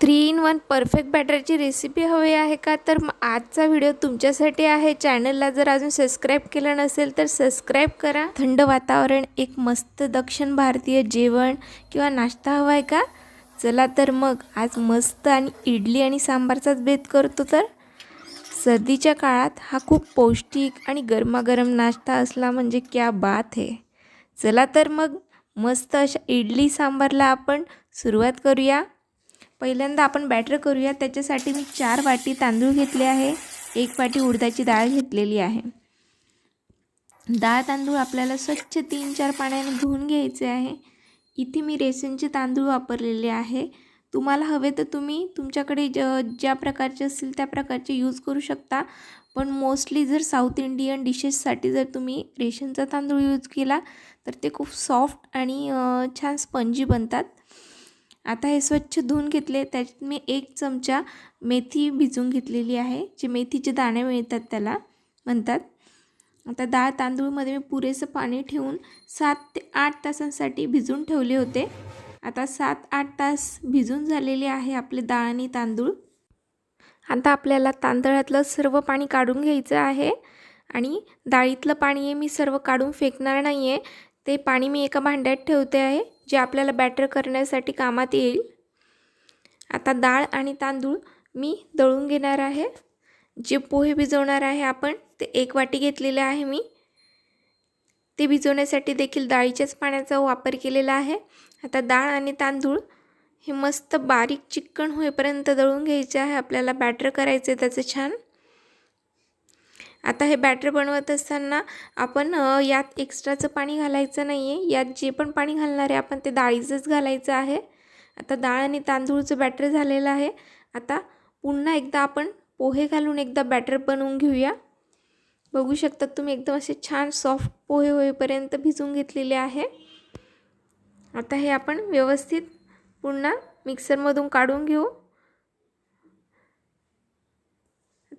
Three in one perfect बॅटरची recipe हवी आहे का? तर आजचा व्हिडिओ तुमच्यासाठी आहे. चॅनलला जर अजून सबस्क्राईब केलं नसेल तर सबस्क्राईब करा. थंड वातावरण एक मस्त दक्षिण भारतीय जेवण किंवा नाश्ता हवा आहे का? चला तर मग आज मस्त आणि इडली आणि सांबारचाच बेत करतो तर? सर्दीच्या काळात हा खूप पौष्टिक आणि गरमागरम नाश्ता असला म्हणजे क्या बात है. चला तर मग मस्त अशा इडली सांबारला आपण सुरुवात करूया. पहिल्यांदा आपण बॅटर करूया. त्याच्यासाठी मी चार वाटी तांदूळ घेतले आहे. एक वाटी उडदाची डाळ घेतलेली आहे. डाळ तांदूळ आपल्याला स्वच्छ तीन चार पाण्याने धुवून घ्यायचे आहे. इथे मी रेशनचे तांदूळ वापरलेले आहे. तुम्हाला हवे तर तुम्ही तुमच्याकडे ज ज्या प्रकारचे असतील त्या प्रकारचे यूज करू शकता. पण मोस्टली जर साऊथ इंडियन डिशेससाठी जर तुम्ही रेशनचा तांदूळ यूज केला तर ते खूप सॉफ्ट आणि छान स्पंजी बनतात. आता हे स्वच्छ धुवून घेतले त्याच्यात मी एक चमचा मेथी भिजवून घेतलेली आहे जे मेथीचे दाणे मिळतात त्याला म्हणतात. आता डाळ तांदूळमध्ये मी पुरेसं पाणी ठेवून सात ते आठ तासांसाठी भिजून ठेवले होते. आता सात आठ तास भिजून झालेले आहे आपले डाळ आणि तांदूळ. आता आपल्याला तांदळातलं सर्व पाणी काढून घ्यायचं आहे आणि डाळीतलं पाणी आहे मी सर्व काढून फेकणार नाही आहे ते पाणी मी एका भांड्यात ठेवते आहे जे आपल्याला बॅटर करण्यासाठी कामात येईल. आता डाळ आणि तांदूळ मी दळून घेणार आहे. जे पोहे भिजवणार आहे आपण ते एक वाटी घेतलेले आहे मी. ते भिजवण्यासाठी देखील डाळीच्याच पाण्याचा वापर केलेला आहे. आता डाळ आणि तांदूळ हे मस्त बारीक चिकन होईपर्यंत दळून घ्यायचे आहे. आपल्याला बॅटर करायचे त्याचं छान. आता हे बॅटर बनवत असताना आपण यात एक्स्ट्राचं पाणी घालायचं नाही आहे यात जे पण पाणी घालणार आहे आपण ते डाळीचंच घालायचं आहे. आता डाळ आणि तांदूळचं बॅटर झालेलं आहे. आता पुन्हा एकदा आपण पोहे घालून एकदा बॅटर बनवून घेऊया. बघू शकता तुम्ही एकदम असे छान सॉफ्ट पोहे होईपर्यंत भिजवून घेतलेले आहे. आता हे आपण व्यवस्थित पुन्हा मिक्सरमधून काढून घेऊ.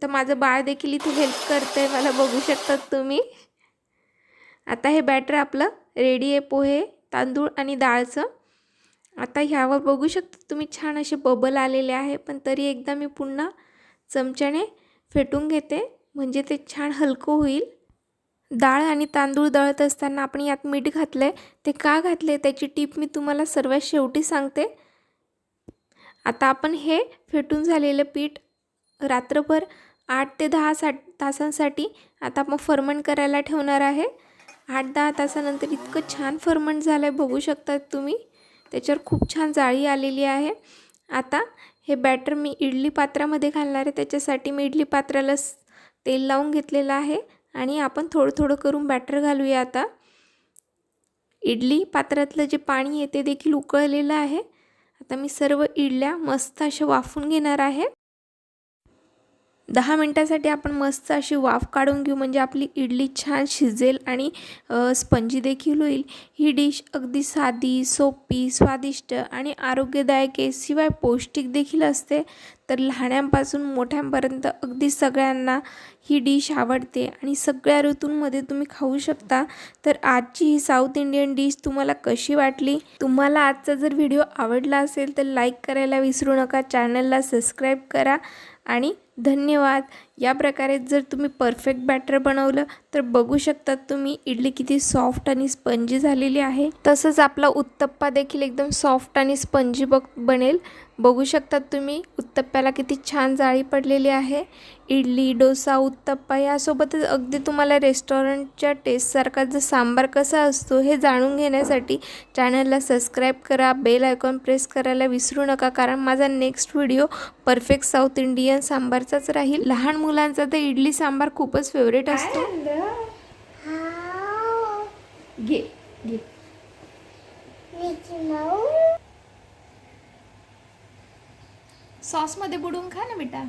तर माझं बाळ देखील इथे हेल्प करतं आहे मला बघू शकतात तुम्ही. आता हे बॅटर आपलं रेडी आहे पोहे तांदूळ आणि डाळचं. आता ह्यावर बघू शकता तुम्ही छान असे बबल आलेले आहे पण तरी एकदा मी पुन्हा चमच्याने फेटून घेते म्हणजे ते छान हलकं होईल. डाळ आणि तांदूळ दळत असताना आपण यात मीठ घातलं आहे ते का घातले त्याची टीप मी तुम्हाला सर्वात शेवटी सांगते. आता आपण हे फेटून झालेलं पीठ रात्रभर आठ ते दहा सा तासांसाठी आता आपण फर्मंट करायला ठेवणार आहे. आठ दहा तासानंतर इतकं छान फर्मंट झालं आहे बघू शकतात तुम्ही. त्याच्यावर खूप छान जाळी आलेली आहे. आता हे बॅटर मी इडली पात्रामध्ये घालणार आहे. त्याच्यासाठी मी इडली पात्राला तेल लावून घेतलेलं आहे. आणि आपण थोडं थोडं करून बॅटर घालूया आता. इडली पात्रातलं जे पाणी आहे ते देखील उकळलेलं आहे. आता मी सर्व इडल्या मस्त अशा वाफून घेणार आहे. दहा मिनटासाठी आपण मस्त अशी वाफ काढून घेऊ म्हणजे आपली इडली छान शिजेल आणि स्पंजी देखील होईल. ही डिश अगदी साधी सोपी स्वादिष्ट आणि आरोग्यदायक आहे. शिवाय पौष्टिक देखील असते. तर लहान्यांपासून मोठ्यांपर्यंत अगदी सगळ्यांना ही डिश आवडते आणि सगळ्या ऋतूंमध्ये तुम्ही खाऊ शकता. तर आजची ही साऊथ इंडियन डिश तुम्हाला कशी वाटली? तुम्हाला आजचा जर व्हिडिओ आवडला असेल तर लाईक करायला विसरू नका. चॅनलला सबस्क्राईब करा आणि धन्यवाद. या प्रकारे जर तुम्ही परफेक्ट बॅटर बनवलं तर बघू शकतात तुम्ही इडली किती सॉफ्ट आणि स्पंजी झालेली आहे. तसंच आपला उत्तप्पा देखील एकदम सॉफ्ट आणि स्पंजी बघ बनेल. बघू शकतात तुम्ही उत्तप्प्याला किती छान जाळी पडलेली आहे. इडली डोसा उत्तप्पा यासोबतच अगदी तुम्हाला रेस्टॉरंटच्या टेस्टसारखा जर सांबार कसा असतो हे जाणून घेण्यासाठी चॅनलला सबस्क्राईब करा बेल आयकॉन प्रेस करायला विसरू नका कारण माझा next video perfect South Indian सांबारचाच राहील. लहान मुलांचा तर इडली सांबार खूपच फेवरेट असतो. घे घे. सॉसमध्ये बुडवून खा ना बेटा.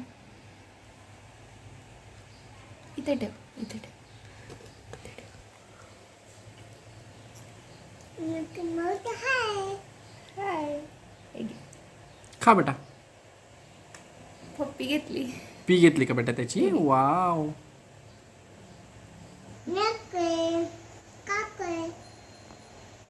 इथे ठेव इथे ठेव. हे घे. खा बेटा. पप्पी घेतली. पी घेतली का बेटा त्याची? वाव.